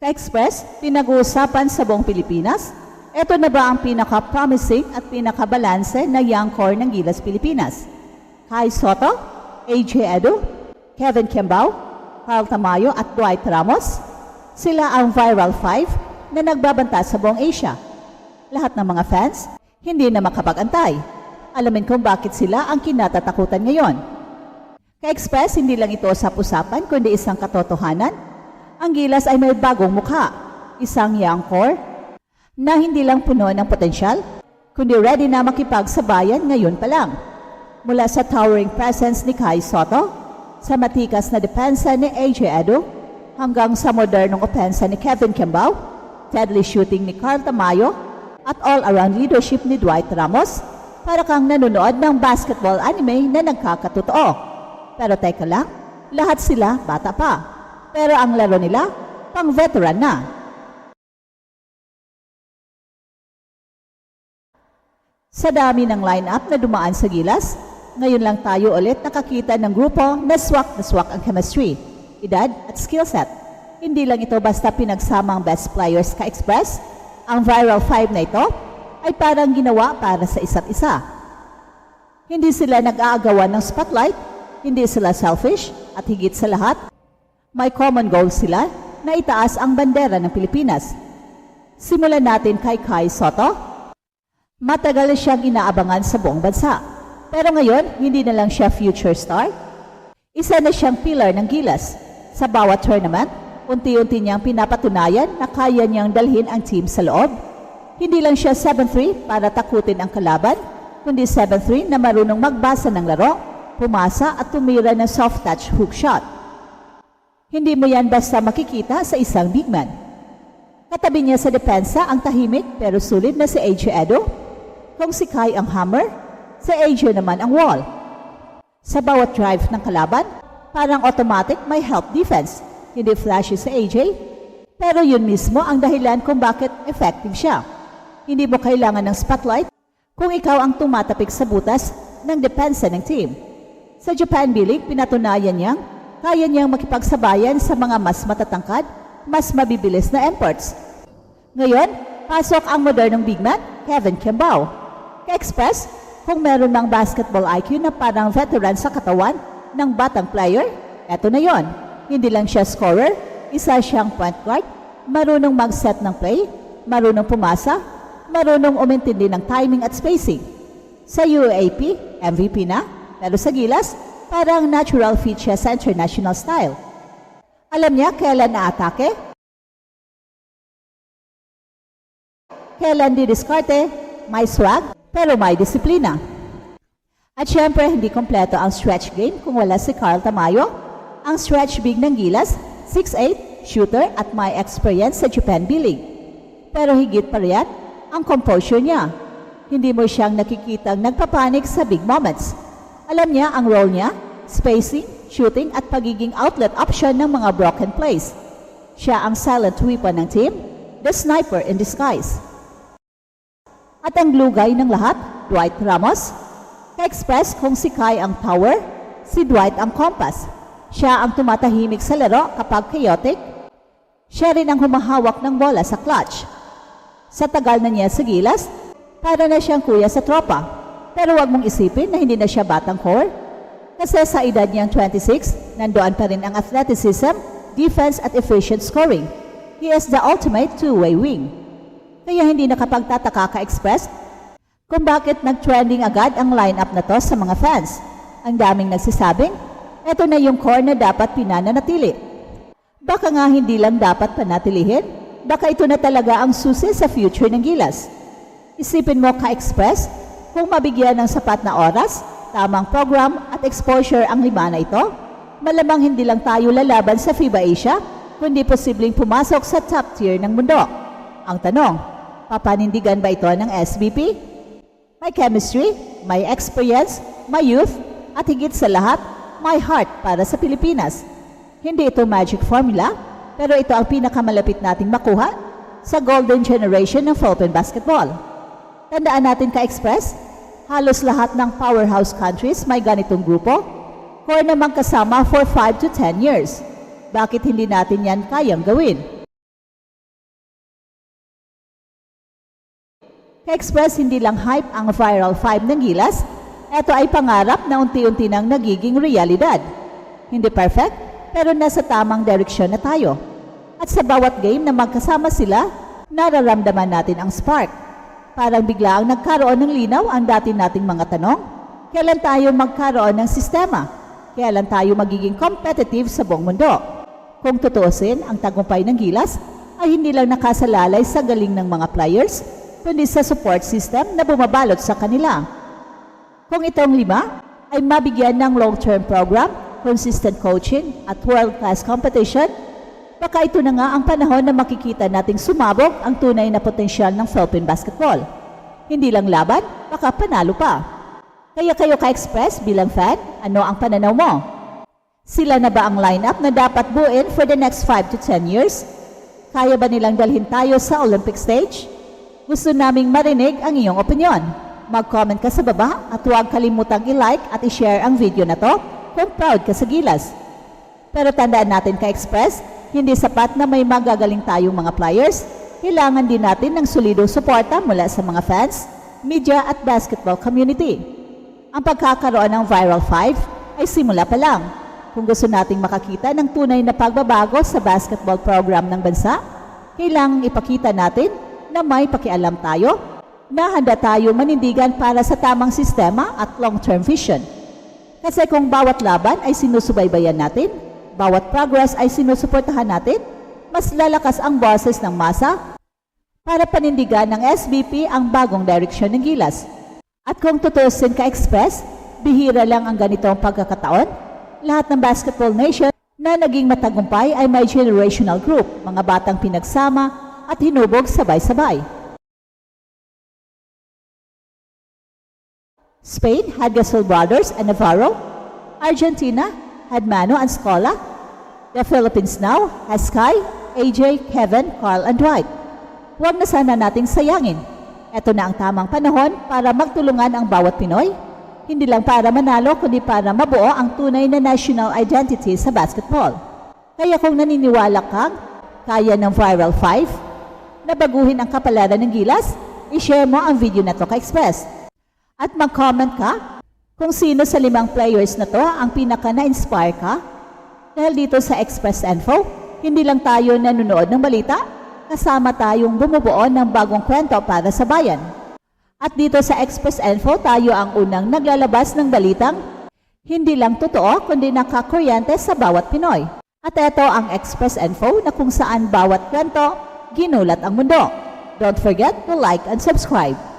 Ka-Express, pinag-uusapan sa buong Pilipinas, ito na ba ang pinaka-promising at pinaka-balanse na young core ng Gilas Pilipinas? Kai Soto, AJ Edu, Kevin Kimbao, Carl Tamayo at Dwight Ramos, sila ang Viral Five na nagbabanta sa buong Asia. Lahat ng mga fans, hindi na makapag-antay. Alamin kung bakit sila ang kinatatakutan ngayon. Ka-Express, hindi lang ito usap-usapan kundi isang katotohanan ang Gilas ay may bagong mukha, isang young core na hindi lang puno ng potensyal, kundi ready na makipagsabayan ngayon pa lang. Mula sa towering presence ni Kai Soto, sa matikas na depensa ni AJ Edu, hanggang sa modernong opensa ni Kevin Kimbao, deadly shooting ni Carl Tamayo, at all-around leadership ni Dwight Ramos, para kang nanonood ng basketball anime na nagkakatotoo. Pero teka lang, lahat sila bata pa. Pero ang laro nila, pang veteran na. Sa dami ng lineup na dumaan sa gilas, ngayon lang tayo ulit nakakita ng grupo na swak na swak ang chemistry, edad at skill set. Hindi lang ito basta pinagsamang best players ka-express, ang viral five na ito ay parang ginawa para sa isa't isa. Hindi sila nag-aagawan ng spotlight, hindi sila selfish, at higit sa lahat, may common goal sila na itaas ang bandera ng Pilipinas. Simulan natin kay Kai Soto. Matagal siyang inaabangan sa buong bansa. Pero ngayon, hindi na lang siya future star. Isa na siyang pillar ng Gilas. Sa bawat tournament, unti-unti niyang pinapatunayan na kaya niyang dalhin ang team sa loob. Hindi lang siya 7-3 para takutin ang kalaban, kundi 7-3 na marunong magbasa ng laro, pumasa at tumira ng soft touch hook shot. Hindi mo yan basta makikita sa isang big man. Katabi niya sa depensa ang tahimik pero sulit na si AJ Edo. Kung si Kai ang hammer, si AJ naman ang wall. Sa bawat drive ng kalaban, parang automatic may help defense. Hindi flashy si AJ, pero yun mismo ang dahilan kung bakit effective siya. Hindi mo kailangan ng spotlight kung ikaw ang tumatapik sa butas ng depensa ng team. Sa Japan B-League, pinatunayan niyang kaya niyang makipagsabayan sa mga mas matatangkad, mas mabibilis na imports. Ngayon, pasok ang modernong big man, Kevin Kimbao. Ka-express, kung meron ng basketball IQ na parang veteran sa katawan ng batang player, eto na yon. Hindi lang siya scorer, isa siyang point guard, marunong mag-set ng play, marunong pumasa, marunong umintindi ng timing at spacing. Sa UAP, MVP na, pero sa Gilas, parang natural siya sa international style. Alam niya kailan na-atake, kailan didiskarte, may swag, pero may disiplina. At syempre, hindi kompleto ang stretch game kung wala si Carl Tamayo. Ang stretch big ng Gilas, 6'8", shooter at may experience sa Japan B-League. Pero higit pa riyan, ang composure niya. Hindi mo siyang nakikitang nagpapanik sa big moments. Alam niya ang role niya, spacing, shooting at pagiging outlet option ng mga broken plays. Siya ang silent weapon ng team, the sniper in disguise. At ang glue guy ng lahat, Dwight Ramos. Ka-express kung si Kai ang power, si Dwight ang compass. Siya ang tumatahimik sa laro kapag chaotic. Siya rin ang humahawak ng bola sa clutch. Sa tagal na niya sa gilas, para na siyang kuya sa tropa. Pero wag mong isipin na hindi na siya batang core. Kasi sa edad niyang 26, nandoon pa rin ang athleticism, defense at efficient scoring. He is the ultimate two-way wing. Kaya hindi nakapagtataka ka-express kung bakit nag-trending agad ang lineup na to sa mga fans. Ang daming nagsisabing, eto na yung core na dapat pinananatili. Baka nga hindi lang dapat panatilihin, baka ito na talaga ang susi sa future ng Gilas. Isipin mo ka-express kung mabigyan ng sapat na oras, tamang program at exposure ang lima na ito, malamang hindi lang tayo lalaban sa FIBA Asia, kundi posibleng pumasok sa top tier ng mundo. Ang tanong, papanindigan ba ito ng SBP? May chemistry, may experience, may youth, at higit sa lahat, may heart para sa Pilipinas. Hindi ito magic formula, pero ito ang pinakamalapit nating makuha sa golden generation ng Philippine basketball. Tandaan natin ka-express, halos lahat ng powerhouse countries may ganitong grupo. Core naman kasama for 5 to 10 years. Bakit hindi natin yan kayang gawin? Ka-express, hindi lang hype ang viral 5 ng Gilas. Ito ay pangarap na unti-unti nang nagiging realidad. Hindi perfect, pero nasa tamang direksyon na tayo. At sa bawat game na magkasama sila, nararamdaman natin ang spark. Parang bigla ang nagkaroon ng linaw ang dati nating mga tanong. Kailan tayo magkaroon ng sistema? Kailan tayo magiging competitive sa buong mundo? Kung tutuusin, ang tagumpay ng Gilas ay hindi lang nakasalalay sa galing ng mga players, kundi sa support system na bumabalot sa kanila. Kung itong lima ay mabigyan ng long-term program, consistent coaching at world-class competition, baka ito na nga ang panahon na makikita nating sumabog ang tunay na potensyal ng Philippine basketball. Hindi lang laban, baka panalo pa. Kaya kayo ka-express bilang fan, ano ang pananaw mo? Sila na ba ang lineup na dapat buuin for the next 5 to 10 years? Kaya ba nilang dalhin tayo sa Olympic stage? Gusto naming marinig ang iyong opinion. Mag-comment ka sa baba at huwag kalimutang i-like at i-share ang video na to kung proud ka sa Gilas. Pero tandaan natin ka-express, hindi sapat na may magagaling tayong mga players. Kailangan din natin ng solidong suporta mula sa mga fans, media at basketball community. Ang pagkakaroon ng Viral 5 ay simula pa lang. Kung gusto nating makakita ng tunay na pagbabago sa basketball program ng bansa, kailangang ipakita natin na may pakialam tayo, na handa tayo manindigan para sa tamang sistema at long-term vision. Kasi kung bawat laban ay sinusubaybayan natin, bawat progress ay sinusuportahan natin, mas lalakas ang boses ng masa para panindigan ng SBP ang bagong direksyon ng Gilas. At kung tutusin ka express, bihira lang ang ganitong pagkakataon. Lahat ng basketball nation na naging matagumpay ay may generational group, mga batang pinagsama at hinubog sabay-sabay. Spain had Gasol brothers and Navarro. Argentina had Mano and Scola. The Philippines now has Sky, AJ, Kevin, Carl, and Dwight. Huwag na sana nating sayangin. Ito na ang tamang panahon para magtulungan ang bawat Pinoy. Hindi lang para manalo, kundi para mabuo ang tunay na national identity sa basketball. Kaya kung naniniwala kang kaya ng Viral 5 na baguhin ang kapalaran ng Gilas, i-share mo ang video na to ka-express. At mag-comment ka kung sino sa limang players na to ang pinaka na-inspire ka. Dahil dito sa Express Info, hindi lang tayo nanonood ng balita, kasama tayong bumubuo ng bagong kwento para sa bayan. At dito sa Express Info, tayo ang unang naglalabas ng balitang hindi lang totoo kundi nakakuryente sa bawat Pinoy. At ito ang Express Info na kung saan bawat kwento ginulat ang mundo. Don't forget to like and subscribe.